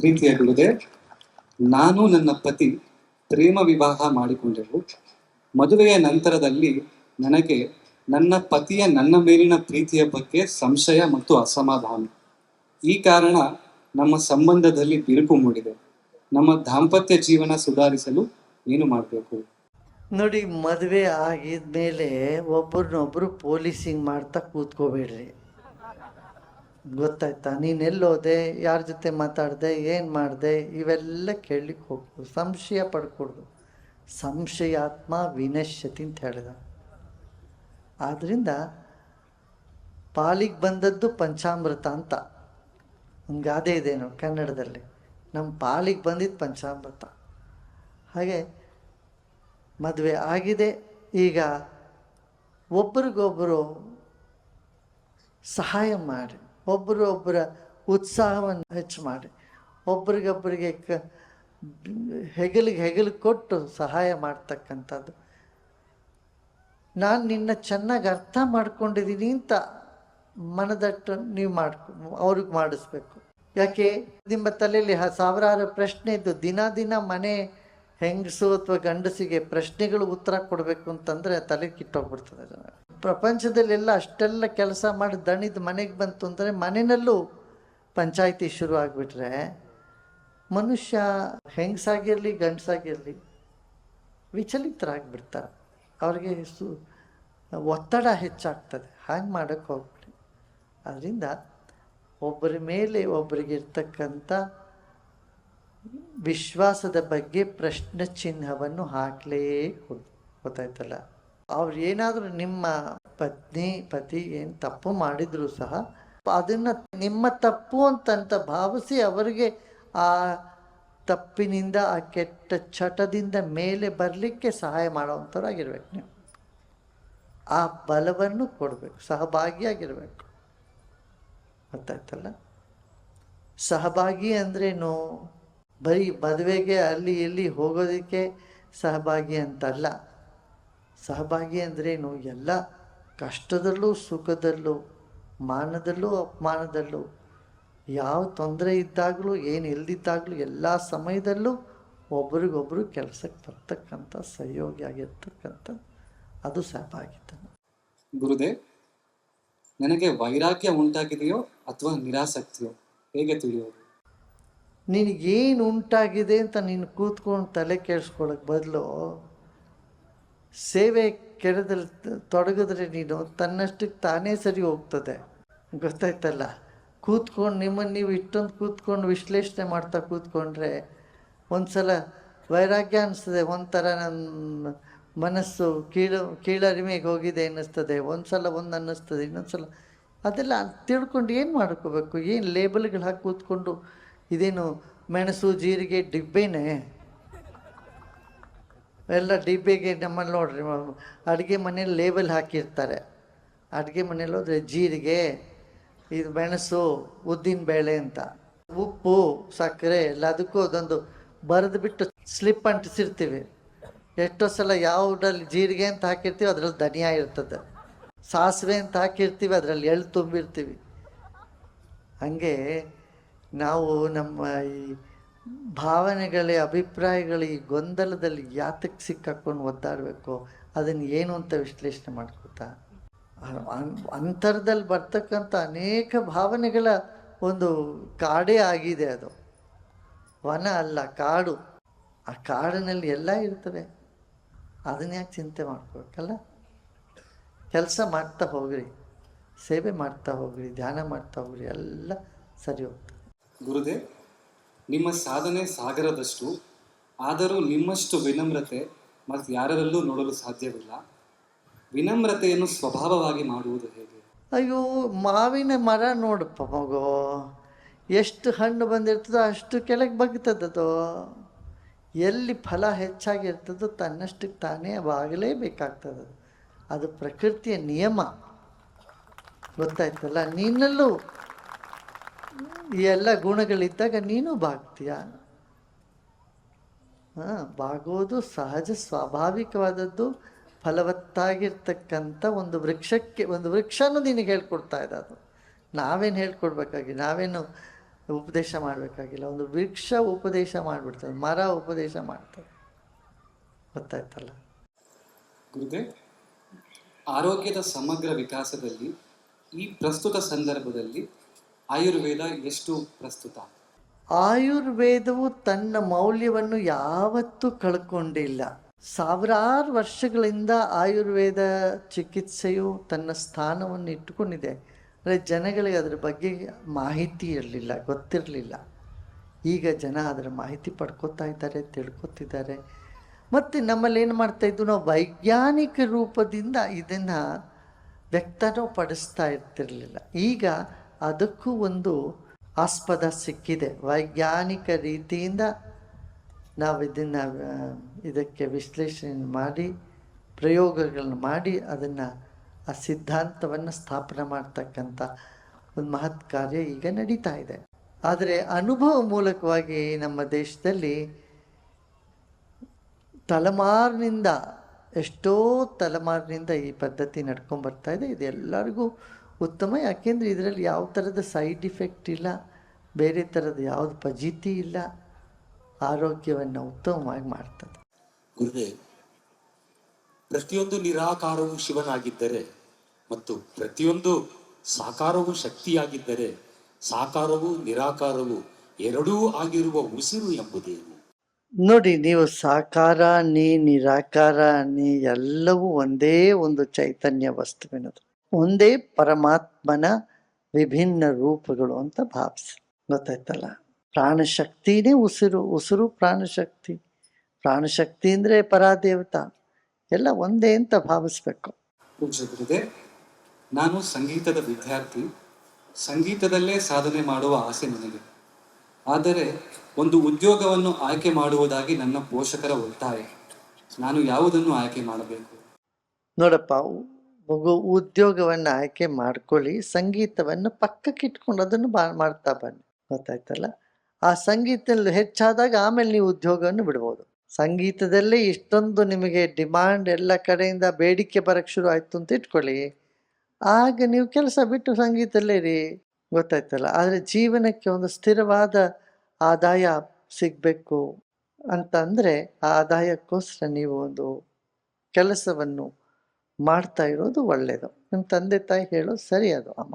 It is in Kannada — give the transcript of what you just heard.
ಪ್ರೀತಿಯ ಗುರುದೆ ನಾನು ನನ್ನ ಪತಿ ಪ್ರೇಮ ವಿವಾಹ ಮಾಡಿಕೊಂಡೆವು ಮದುವೆಯ ನಂತರದಲ್ಲಿ ನನಗೆ ನನ್ನ ಪತಿಯ ನನ್ನ ಮೇಲಿನ ಪ್ರೀತಿಯ ಬಗ್ಗೆ ಸಂಶಯ ಮತ್ತು ಅಸಮಾಧಾನ. ಈ ಕಾರಣ ನಮ್ಮ ಸಂಬಂಧದಲ್ಲಿ ಬಿರುಕು ಮೂಡಿದೆ. ನಮ್ಮ ದಾಂಪತ್ಯ ಜೀವನ ಸುಧಾರಿಸಲು ಏನು ಮಾಡಬೇಕು? ನೋಡಿ, ಮದುವೆ ಆಗಿದ್ಮೇಲೆ ಒಬ್ಬರನ್ನೊಬ್ರು ಪೊಲೀಸಿಂಗ್ ಮಾಡ್ತಾ ಕೂತ್ಕೋಬೇಡ್ರಿ. ಗೊತ್ತಾಯ್ತಾ? ನೀನು ಎಲ್ಲೋದೆ, ಯಾರ ಜೊತೆ ಮಾತಾಡಿದೆ, ಏನು ಮಾಡಿದೆ, ಇವೆಲ್ಲ ಕೇಳಲಿಕ್ಕೆ ಹೋಗ್ಬೋದು. ಸಂಶಯ ಪಡ್ಕೊಡ್ದು. ಸಂಶಯಾತ್ಮ ವಿನಶ್ಯತಿ ಅಂತ ಹೇಳಿದ. ಆದ್ದರಿಂದ ಪಾಲಿಗೆ ಬಂದದ್ದು ಪಂಚಾಮೃತ ಅಂತ. ಒಂದು ಗಾದೆ ಇದೇನು ಕನ್ನಡದಲ್ಲಿ. ನಮ್ಮ ಪಾಲಿಗೆ ಬಂದಿದ್ದು ಪಂಚಾಮೃತ. ಹಾಗೆ ಮದುವೆ ಆಗಿದೆ. ಈಗ ಒಬ್ರಿಗೊಬ್ಬರು ಸಹಾಯ ಮಾಡಿ. ಒಬ್ಬರು ಒಬ್ಬರ ಉತ್ಸಾಹವನ್ನು ಹೆಚ್ಚು ಮಾಡಿ. ಒಬ್ರಿಗೊಬ್ಬರಿಗೆ ಕ, ಹೆಗಲಿಗೆ ಹೆಗಲು ಕೊಟ್ಟು ಸಹಾಯ ಮಾಡ್ತಕ್ಕಂಥದ್ದು. ನಾನು ನಿನ್ನ ಚೆನ್ನಾಗಿ ಅರ್ಥ ಮಾಡ್ಕೊಂಡಿದ್ದೀನಿ ಅಂತ ಮನದಟ್ಟು ನೀವು ಮಾಡ್ಕೊ, ಅವ್ರಿಗೆ ಮಾಡಿಸ್ಬೇಕು. ಯಾಕೆ? ನಿಮ್ಮ ತಲೆಯಲ್ಲಿ ಸಾವಿರಾರು ಪ್ರಶ್ನೆ ಇದ್ದು ದಿನ ದಿನ ಮನೆ ಹೆಂಗಸು ಅಥವಾ ಗಂಡಸಿಗೆ ಪ್ರಶ್ನೆಗಳು ಉತ್ತರ ಕೊಡಬೇಕು ಅಂತಂದರೆ ತಲೆ ಕಿಟ್ಟೋಗ್ಬಿಡ್ತದೆ ಜನ. ಪ್ರಪಂಚದಲ್ಲೆಲ್ಲ ಅಷ್ಟೆಲ್ಲ ಕೆಲಸ ಮಾಡಿ ದಣಿದ ಮನೆಗೆ ಬಂತು ಅಂದರೆ ಮನೆಯಲ್ಲೂ ಪಂಚಾಯಿತಿ ಶುರು ಆಗಿಬಿಟ್ರೆ ಮನುಷ್ಯ ಹೆಂಗಸಾಗಿರಲಿ, ಗಂಡಸಾಗಿರಲಿ ವಿಚಲಿತರಾಗ್ಬಿಡ್ತಾರೆ. ಅವ್ರಿಗೆ ಸು, ಒತ್ತಡ ಹೆಚ್ಚಾಗ್ತದೆ. ಹಾಗೆ ಮಾಡೋಕ್ಕೆ ಹೋಗ್ಬಿಡಿ. ಅದರಿಂದ ಒಬ್ಬರ ಮೇಲೆ ಒಬ್ಬರಿಗೆ ಇರ್ತಕ್ಕಂಥ ವಿಶ್ವಾಸದ ಬಗ್ಗೆ ಪ್ರಶ್ನೆ ಚಿಹ್ನವನ್ನು ಹಾಕಲೇ ಕೊಡು ಗೊತ್ತಾಯ್ತಲ್ಲ? ಅವ್ರು ಏನಾದರೂ ನಿಮ್ಮ ಪತ್ನಿ, ಪತಿ ಏನು ತಪ್ಪು ಮಾಡಿದರೂ ಸಹ ಅದನ್ನು ನಿಮ್ಮ ತಪ್ಪು ಅಂತಂತ ಭಾವಿಸಿ ಅವರಿಗೆ ಆ ತಪ್ಪಿನಿಂದ, ಆ ಕೆಟ್ಟ ಚಟದಿಂದ ಮೇಲೆ ಬರಲಿಕ್ಕೆ ಸಹಾಯ ಮಾಡೋವಂಥವ್ರಾಗಿರ್ಬೇಕು ನೀವು. ಆ ಬಲವನ್ನು ಕೊಡಬೇಕು, ಸಹಭಾಗಿಯಾಗಿರಬೇಕು. ಗೊತ್ತಾಯ್ತಲ್ಲ ಸಹಭಾಗಿ ಅಂದ್ರೇನು? ಬರೀ ಮದುವೆಗೆ ಅಲ್ಲಿ ಇಲ್ಲಿ ಹೋಗೋದಕ್ಕೆ ಸಹಭಾಗಿ ಅಂತಲ್ಲ. ಸಹಭಾಗಿ ಅಂದ್ರೇನು? ಎಲ್ಲ ಕಷ್ಟದಲ್ಲೂ ಸುಖದಲ್ಲೂ ಮಾನದಲ್ಲೂ ಅಪಮಾನದಲ್ಲೂ ಯಾವ ತೊಂದರೆ ಇದ್ದಾಗಲೂ ಏನು ಇಲ್ದಿದ್ದಾಗಲೂ ಎಲ್ಲ ಸಮಯದಲ್ಲೂ ಒಬ್ರಿಗೊಬ್ರು ಕೆಲಸಕ್ಕೆ ಬರ್ತಕ್ಕಂಥ ಸಹಯೋಗಿಯಾಗಿರ್ತಕ್ಕಂಥ ಅದು ಸಹಭಾಗಿತನ. ಗುರುದೇವ್ ನನಗೆ ವೈರಾಗ್ಯ ಉಂಟಾಗಿದೆಯೋ ಅಥವಾ ನಿರಾಸಕ್ತಿಯೋ? ಹೇಗೆ ತಿಳಿಯೋದು? ನಿನಗೇನು ಉಂಟಾಗಿದೆ ಅಂತ ನೀನು ಕೂತ್ಕೊಂಡು ತಲೆ ಕೆಡಿಸ್ಕೊಳ್ಳೋಕೆ ಬದಲು ಸೇವೆ ಕೆಡದ್ರೆ ತೊಡಗಿದ್ರೆ ನೀನು ತನ್ನಷ್ಟಕ್ಕೆ ತಾನೇ ಸರಿ ಹೋಗ್ತದೆ. ಗೊತ್ತಾಯ್ತಲ್ಲ? ಕೂತ್ಕೊಂಡು ನಿಮ್ಮನ್ನು ನೀವು ಇಷ್ಟೊಂದು ಕೂತ್ಕೊಂಡು ವಿಶ್ಲೇಷಣೆ ಮಾಡ್ತಾ ಕೂತ್ಕೊಂಡ್ರೆ ಒಂದು ಸಲ ವೈರಾಗ್ಯ ಅನ್ನಿಸ್ತದೆ ಒಂಥರ ನನ್ನ ಮನಸ್ಸು ಕೀಳು, ಕೀಳರಿಮೆಗೆ ಹೋಗಿದೆ ಅನ್ನಿಸ್ತದೆ. ಒಂದು ಸಲ ಒಂದು ಅನ್ನಿಸ್ತದೆ ಇನ್ನೊಂದು ಸಲ ಅದೆಲ್ಲ ತಿಳ್ಕೊಂಡು ಏನು ಮಾಡ್ಕೋಬೇಕು? ಏನು ಲೇಬಲ್ಗಳು ಹಾಕಿ ಕೂತ್ಕೊಂಡು ಇದೇನು ಮೆಣಸು, ಜೀರಿಗೆ, ಡಿಬ್ಬೆನೇ? ಎಲ್ಲ ಡಿಬ್ಬೆಗೆ ನಮ್ಮಲ್ಲಿ ನೋಡ್ರಿ, ಅಡುಗೆ ಮನೇಲಿ ಲೇಬಲ್ ಹಾಕಿರ್ತಾರೆ. ಅಡುಗೆ ಮನೇಲಿ ಹೋದರೆ ಜೀರಿಗೆ, ಇದು ಮೆಣಸು, ಉದ್ದಿನ ಬೇಳೆ ಅಂತ. ಉಪ್ಪು, ಸಕ್ಕರೆ ಎಲ್ಲ ಅದಕ್ಕೂ ಅದೊಂದು ಬರೆದು ಬಿಟ್ಟು ಸ್ಲಿಪ್ ಅಂಟಿಸಿರ್ತೀವಿ. ಎಷ್ಟೋ ಸಲ ಯಾವುದ್ರಲ್ಲಿ ಜೀರಿಗೆ ಅಂತ ಹಾಕಿರ್ತೀವಿ ಅದರಲ್ಲಿ ಧನಿಯಾ ಇರ್ತದೆ. ಸಾಸಿವೆ ಅಂತ ಹಾಕಿರ್ತೀವಿ, ಅದರಲ್ಲಿ ಎಳ್ಳು ತುಂಬಿರ್ತೀವಿ. ಹಾಗೆ ನಾವು ನಮ್ಮ ಈ ಭಾವನೆಗಳ, ಅಭಿಪ್ರಾಯಗಳ ಈ ಗೊಂದಲದಲ್ಲಿ ಯಾತಕ್ಕೆ ಸಿಕ್ಕಾಕೊಂಡು ಒದ್ದಾಡಬೇಕು? ಅದನ್ನು ಏನು ಅಂತ ವಿಶ್ಲೇಷಣೆ ಮಾಡ್ಕೋತಾ ಅಂತರದಲ್ಲಿ ಬರ್ತಕ್ಕಂಥ ಅನೇಕ ಭಾವನೆಗಳ ಒಂದು ಕಾಡೇ ಆಗಿದೆ ಅದು. ವನ ಅಲ್ಲ, ಕಾಡು. ಆ ಕಾಡಿನಲ್ಲಿ ಎಲ್ಲ ಇರ್ತವೆ ಅದನ್ನ ಯಾಕೆ ಚಿಂತೆ ಮಾಡ್ಕೋಬೇಕಲ್ಲ ಕೆಲಸ ಮಾಡ್ತಾ ಹೋಗ್ರಿ. ಸೇವೆ ಮಾಡ್ತಾ ಹೋಗ್ರಿ, ಧ್ಯಾನ ಮಾಡ್ತಾ ಹೋಗ್ರಿ, ಎಲ್ಲ ಸರಿ ಹೋಗ್ತದೆ. ಗುರುದೆ ನಿಮ್ಮ ಸಾಧನೆ ಸಾಗರದಷ್ಟು, ಆದರೂ ನಿಮ್ಮಷ್ಟು ವಿನಮ್ರತೆ ಮತ್ತು ಯಾರಲ್ಲೂ ನೋಡಲು ಸಾಧ್ಯವಿಲ್ಲ. ವಿನಮ್ರತೆಯನ್ನು ಸ್ವಭಾವವಾಗಿ ಮಾಡುವುದು ಹೇಗೆ? ಅಯ್ಯೋ, ಮಾವಿನ ಮರ ನೋಡಪ್ಪ ಮಗು. ಎಷ್ಟು ಹಣ್ಣು ಬಂದಿರ್ತದೋ ಅಷ್ಟು ಕೆಳಗೆ ಬಗ್ತದದು ಎಲ್ಲಿ ಫಲ ಹೆಚ್ಚಾಗಿರ್ತದೋ ತನ್ನಷ್ಟಕ್ಕೆ ತಾನೇ ಬಾಗಲೇಬೇಕಾಗ್ತದೆ ಅದು. ಅದು ಪ್ರಕೃತಿಯ ನಿಯಮ. ಗೊತ್ತಾಯ್ತಲ್ಲ? ನಿನ್ನಲ್ಲೂ ಈ ಎಲ್ಲ ಗುಣಗಳಿದ್ದಾಗ ನೀನು ಬಾಗ್ತೀಯ ಹಾಂ ಬಾಗೋದು ಸಹಜ ಸ್ವಾಭಾವಿಕವಾದದ್ದು, ಫಲವತ್ತಾಗಿರ್ತಕ್ಕಂಥ ಒಂದು ವೃಕ್ಷಕ್ಕೆ, ಒಂದು ವೃಕ್ಷನೂ ನಿನಗೆ ಹೇಳ್ಕೊಡ್ತಾ ಇದೆ ಅದು. ನಾವೇನು ಹೇಳ್ಕೊಡ್ಬೇಕಾಗಿ, ನಾವೇನು ಉಪದೇಶ ಮಾಡಬೇಕಾಗಿಲ್ಲ. ಒಂದು ವೃಕ್ಷ ಉಪದೇಶ ಮಾಡಿಬಿಡ್ತದೆ, ಮರ ಉಪದೇಶ ಮಾಡ್ತದೆ. ಗೊತ್ತಾಯ್ತಲ್ಲ? ಗುರುದೇ, ಆರೋಗ್ಯದ ಸಮಗ್ರ ವಿಕಾಸದಲ್ಲಿ ಈ ಪ್ರಸ್ತುತ ಸಂದರ್ಭದಲ್ಲಿ ಆಯುರ್ವೇದ ಎಷ್ಟು ಪ್ರಸ್ತುತ? ಆಯುರ್ವೇದವು ತನ್ನ ಮೌಲ್ಯವನ್ನು ಯಾವತ್ತೂ ಕಳ್ಕೊಂಡಿಲ್ಲ. ಸಾವಿರಾರು ವರ್ಷಗಳಿಂದ ಆಯುರ್ವೇದ ಚಿಕಿತ್ಸೆಯು ತನ್ನ ಸ್ಥಾನವನ್ನು ಇಟ್ಟುಕೊಂಡಿದೆ. ಅಂದರೆ ಜನಗಳಿಗೆ ಅದರ ಬಗ್ಗೆ ಮಾಹಿತಿ ಇರಲಿಲ್ಲ, ಗೊತ್ತಿರಲಿಲ್ಲ. ಈಗ ಜನ ಅದರ ಮಾಹಿತಿ ಪಡ್ಕೋತಾ ಇದ್ದಾರೆ, ತಿಳ್ಕೊತಿದ್ದಾರೆ. ಮತ್ತು ನಮ್ಮಲ್ಲಿ ಏನು ಮಾಡ್ತಾ ಇದ್ದು ನಾವು ವೈಜ್ಞಾನಿಕ ರೂಪದಿಂದ ಇದನ್ನು ವ್ಯಕ್ತನೂ ಪಡಿಸ್ತಾ ಇರ್ತಿರಲಿಲ್ಲ. ಈಗ ಅದಕ್ಕೂ ಒಂದು ಆಸ್ಪದ ಸಿಕ್ಕಿದೆ. ವೈಜ್ಞಾನಿಕ ರೀತಿಯಿಂದ ನಾವು ಇದನ್ನು ಇದಕ್ಕೆ ವಿಶ್ಲೇಷಣೆ ಮಾಡಿ, ಪ್ರಯೋಗಗಳನ್ನು ಮಾಡಿ, ಅದನ್ನು, ಆ ಸಿದ್ಧಾಂತವನ್ನು ಸ್ಥಾಪನೆ ಮಾಡ್ತಕ್ಕಂಥ ಒಂದು ಮಹತ್ ಕಾರ್ಯ ಈಗ ನಡೀತಾ ಇದೆ. ಆದರೆ ಅನುಭವ ಮೂಲಕವಾಗಿ ನಮ್ಮ ದೇಶದಲ್ಲಿ ತಲೆಮಾರಿನಿಂದ, ಎಷ್ಟೋ ತಲೆಮಾರಿನಿಂದ ಈ ಪದ್ಧತಿ ನಡ್ಕೊಂಡು ಇದೆ. ಇದು ಎಲ್ಲರಿಗೂ ಉತ್ತಮ ಯಾಕೆಂದರೆ ಇದರಲ್ಲಿ ಯಾವ ಥರದ ಸೈಡ್ ಇಫೆಕ್ಟ್ ಇಲ್ಲ ಬೇರೆ ಥರದ ಯಾವುದು ಫಜೀತಿ ಇಲ್ಲ ಆರೋಗ್ಯವನ್ನು ಉತ್ತಮವಾಗಿ ಮಾಡ್ತದೆ. ಗುರುದೇ ಪ್ರತಿಯೊಂದು ನಿರಾಕಾರವು ಶಿವನಾಗಿದ್ದರೆ ಮತ್ತು ಪ್ರತಿಯೊಂದು ಸಾಕಾರವು ಶಕ್ತಿಯಾಗಿದ್ದರೆ ಸಾಕಾರವು ನಿರಾಕಾರವು ಎರಡೂ ಆಗಿರುವ ಉಸಿರು ಎಂಬುದೇನು ನೋಡಿ ನೀವು ಸಾಕಾರ ನೀ ನಿರಾಕಾರ ನೀ ಎಲ್ಲವೂ ಒಂದೇ ಒಂದು ಚೈತನ್ಯ ವಸ್ತುವಿನದು. ಒಂದೇ ಪರಮಾತ್ಮನ ವಿಭಿನ್ನ ರೂಪಗಳು ಅಂತ ಭಾವಿಸಿ. ಗೊತ್ತಾಯ್ತಲ್ಲ? ಪ್ರಾಣಶಕ್ತಿನೇ ಉಸಿರು ಉಸಿರು ಪ್ರಾಣಶಕ್ತಿ. ಪ್ರಾಣಶಕ್ತಿ ಅಂದರೆ ಪರಾದೇವತಾ. ಎಲ್ಲ ಒಂದೇ ಅಂತ ಭಾವಿಸ್ಬೇಕು. ಪೂಜ್ಯ ನಾನು ಸಂಗೀತದ ವಿದ್ಯಾರ್ಥಿ. ಸಂಗೀತದಲ್ಲೇ ಸಾಧನೆ ಮಾಡುವ ಆಸೆ ನನಗೆ ಆದರೆ ಒಂದು ಉದ್ಯೋಗವನ್ನು ಆಯ್ಕೆ ಮಾಡುವುದಾಗಿ ನನ್ನ ಪೋಷಕರ ಒತ್ತಾಯ. ನಾನು ಯಾವುದನ್ನು ಆಯ್ಕೆ ಮಾಡಬೇಕು? ನೋಡಪ್ಪ ಮಗು ಉದ್ಯೋಗವನ್ನು ಆಯ್ಕೆ ಮಾಡ್ಕೊಳ್ಳಿ, ಸಂಗೀತವನ್ನು ಪಕ್ಕಕ್ಕೆ ಇಟ್ಕೊಂಡು ಅದನ್ನು ಬಾ, ಮಾಡ್ತಾ ಬನ್ನಿ. ಗೊತ್ತಾಯ್ತಲ್ಲ? ಆ ಸಂಗೀತದಲ್ಲಿ ಹೆಚ್ಚಾದಾಗ ಆಮೇಲೆ ನೀವು ಉದ್ಯೋಗವನ್ನು ಬಿಡ್ಬೋದು. ಸಂಗೀತದಲ್ಲೇ ಇಷ್ಟೊಂದು ನಿಮಗೆ ಡಿಮಾಂಡ್ ಎಲ್ಲ ಕಡೆಯಿಂದ ಬೇಡಿಕೆ ಬರಕ್ಕೆ ಶುರು ಆಯ್ತು ಅಂತ ಇಟ್ಕೊಳ್ಳಿ. ಆಗ ನೀವು ಕೆಲಸ ಬಿಟ್ಟು ಸಂಗೀತದಲ್ಲೇ ಇರಿ. ಗೊತ್ತಾಯ್ತಲ್ಲ? ಆದರೆ ಜೀವನಕ್ಕೆ ಒಂದು ಸ್ಥಿರವಾದ ಆದಾಯ ಸಿಗಬೇಕು ಅಂತಂದರೆ ಆ ಆದಾಯಕ್ಕೋಸ್ಕರ ನೀವು ಒಂದು ಕೆಲಸವನ್ನು ಮಾಡ್ತಾ ಇರೋದು ಒಳ್ಳೆಯದು ನಿಮ್ಮ ತಂದೆ ತಾಯಿ ಹೇಳೋದು ಸರಿ ಅದು ಅಮ್ಮ.